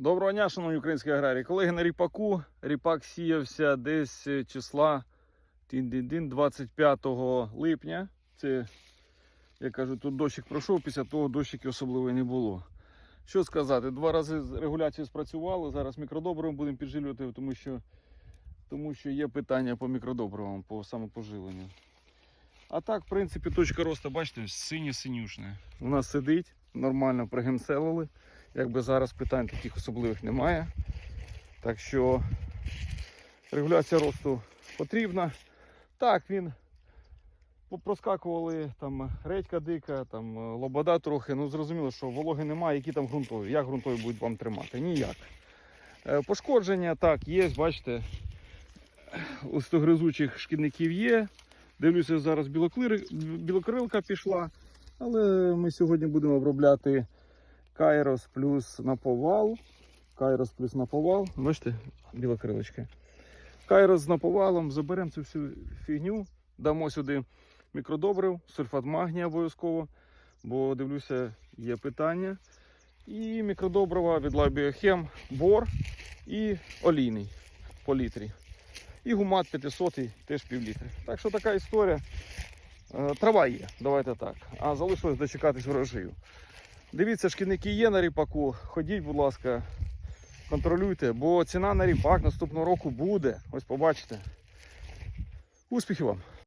Доброго дня, шановні українські аграрії. Колеги на ріпаку. Ріпак сіявся десь е, числа 25 липня. Це, я кажу, тут дощик пройшов, після того дощики особливо не було. Що сказати, два рази з регуляції спрацювали. Зараз мікродобривом будемо піджилювати, тому що, тому що є питання по мікродобривам, по самопоживленню. А так, в принципі, точка росту, бачите, синє-синюшне. У нас сидить, нормально пригемселили. Якби зараз питань таких особливих немає. Так що регуляція росту потрібна. Так, він проскакували там редька дика, там е, лобода трохи. Ну зрозуміло, що вологи немає, які там ґрунтові. Як ґрунтові будуть вам тримати? Ніяк. Е, Пошкодження так, є, бачите, устогризучих шкідників є. Дивлюся, зараз білокрилка пішла. Але ми сьогодні будемо обробляти Кайрос плюс наповал. Кайрос плюс наповал. Бачите, біла крилочка. Кайрос з наповалом. Заберемо цю всю фігню, дамо сюди мікродобрив, сульфат магнія обов'язково, бо дивлюся, є питання. І мікродобрива від Лабіохем, бор і олійний по літрі. І гумат 500 теж пів літри. Так що така історія. Е, Трава є, давайте так. А залишилось дочекатись врожаю. Дивіться, шкідники є на ріпаку. Ходіть, будь ласка, контролюйте, бо ціна на ріпак наступного року буде. Ось побачите. Успіхів вам!